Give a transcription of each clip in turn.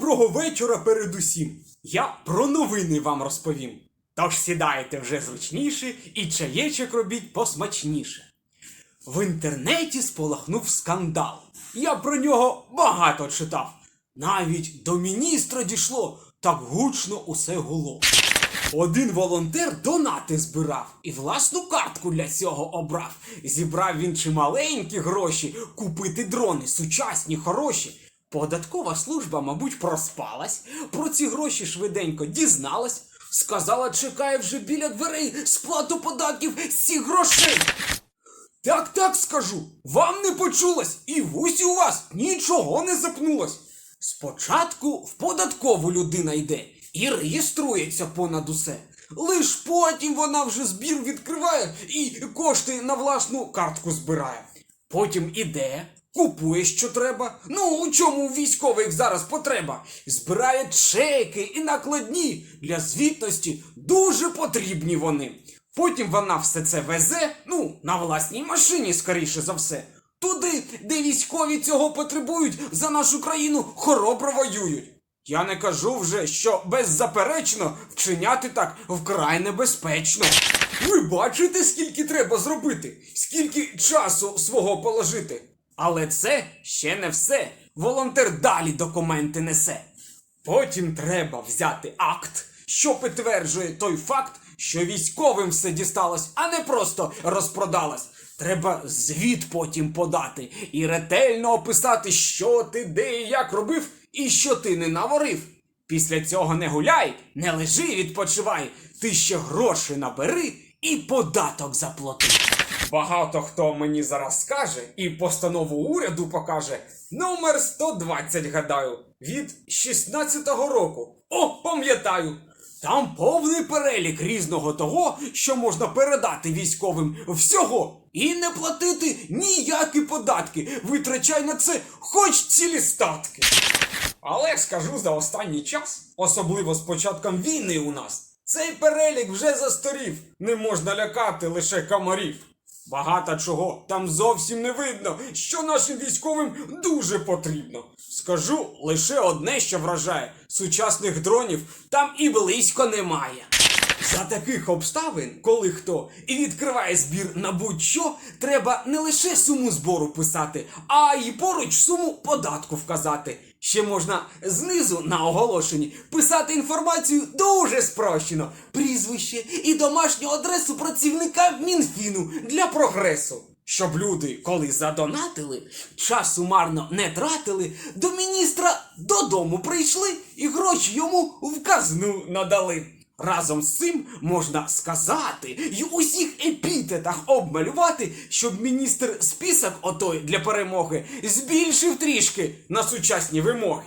Доброго вечора передусім. Я про новини вам розповім. Тож сідайте вже зручніше і чаєчок робіть посмачніше. В інтернеті спалахнув скандал. Я про нього багато читав. Навіть до міністра дійшло, так гучно усе гуло. Один волонтер донати збирав і власну картку для цього обрав. Зібрав він чималенькі гроші купити дрони, сучасні, хороші. Податкова служба, мабуть, проспалась, про ці гроші швиденько дізналась, сказала, чекає вже біля дверей сплату податків з цих грошей. Так, так скажу, вам не почулось, і в усі у вас нічого не запнулось. Спочатку в податкову людина йде і реєструється понад усе. Лиш потім вона вже збір відкриває і кошти на власну картку збирає. Потім іде, купує, що треба. Ну, у чому у військових зараз потреба? Збирає чеки і накладні для звітності дуже потрібні вони. Потім вона все це везе, ну, на власній машині, скоріше за все. Туди, де військові цього потребують, за нашу країну хоробро воюють. Я не кажу вже, що беззаперечно вчиняти так вкрай небезпечно. Ви бачите, скільки треба зробити, скільки часу свого положити. Але це ще не все. Волонтер далі документи несе. Потім треба взяти акт, що підтверджує той факт, що військовим все дісталось, а не просто розпродалось. Треба звіт потім подати і ретельно описати, що ти де і як робив, і що ти не наворив. Після цього не гуляй, не лежи, відпочивай, ти ще гроші набери і податок заплати. Багато хто мені зараз скаже і постанову уряду покаже. Номер 120, гадаю, від 16-го року. О, пам'ятаю. Там повний перелік різного того, що можна передати військовим всього. І не платити ніякі податки. Витрачай на це хоч цілі статки. Але скажу за останній час, особливо з початком війни у нас, цей перелік вже застарів. Не можна лякати лише комарів. Багато чого там зовсім не видно, що нашим військовим дуже потрібно. Скажу лише одне, що вражає: сучасних дронів там і близько немає. За таких обставин, коли хто і відкриває збір на будь-що, треба не лише суму збору писати, а й поруч суму податку вказати. Ще можна знизу на оголошенні писати інформацію дуже спрощено, прізвище і домашню адресу працівника Мінфіну для прогресу. Щоб люди, коли задонатили, часу марно не тратили, до міністра додому прийшли і гроші йому в казну надали. Разом з цим можна сказати й у всіх епітетах обмалювати, щоб міністр список отой для перемоги збільшив трішки на сучасні вимоги.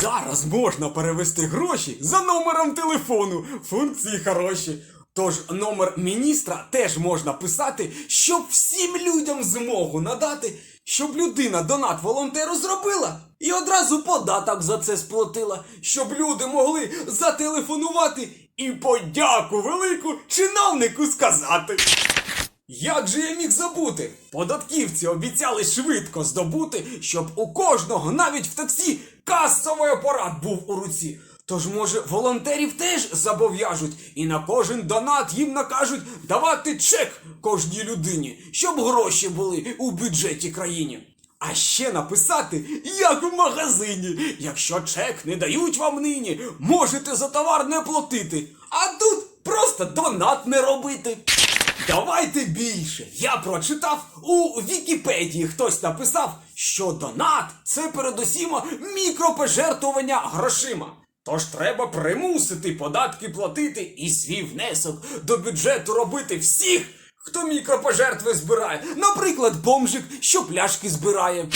Зараз можна перевести гроші за номером телефону. Функції хороші. Тож номер міністра теж можна писати, щоб всім людям змогу надати, щоб людина донат волонтеру зробила і одразу податок за це сплатила, щоб люди могли зателефонувати і подяку велику чиновнику сказати. Як же я міг забути? Податківці обіцяли швидко здобути, щоб у кожного, навіть в таксі, касовий апарат був у руці. Тож, може, волонтерів теж зобов'яжуть і на кожен донат їм накажуть давати чек кожній людині, щоб гроші були у бюджеті країні. А ще написати, як в магазині. Якщо чек не дають вам нині, можете за товар не платити. А тут просто донат не робити. Давайте більше. Я прочитав у Вікіпедії хтось написав, що донат це передусім мікропожертвування грошима. Тож треба примусити податки платити і свій внесок до бюджету робити всіх, хто мікропожертви збирає. Наприклад, бомжик, що пляшки збирає.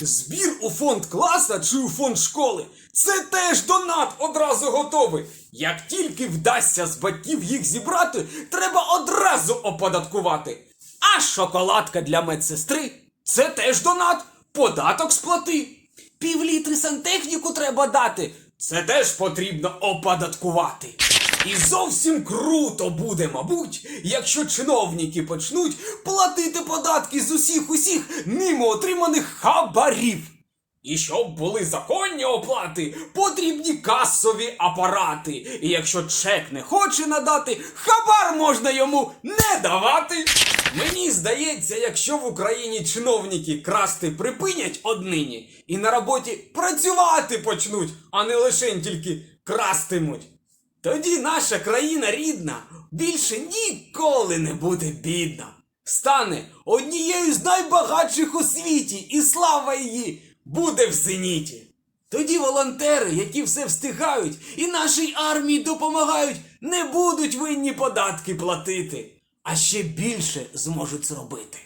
Збір у фонд класа чи у фонд школи це теж донат одразу готовий. Як тільки вдасться з батьків їх зібрати, треба одразу оподаткувати. А шоколадка для медсестри це теж донат. Податок сплати. Півлітри сантехніку треба дати. Це теж потрібно оподаткувати. І зовсім круто буде, мабуть, якщо чиновники почнуть платити податки з усіх усіх ними отриманих хабарів. І щоб були законні оплати, потрібні касові апарати. І якщо чек не хоче надати, хабар можна йому не давати. Мені здається, якщо в Україні чиновники красти припинять однині і на роботі працювати почнуть, а не лише тільки крастимуть. Тоді наша країна рідна більше ніколи не буде бідна. Стане однією з найбагатших у світі, і слава її буде в зеніті. Тоді волонтери, які все встигають і нашій армії допомагають, не будуть винні податки платити, а ще більше зможуть зробити.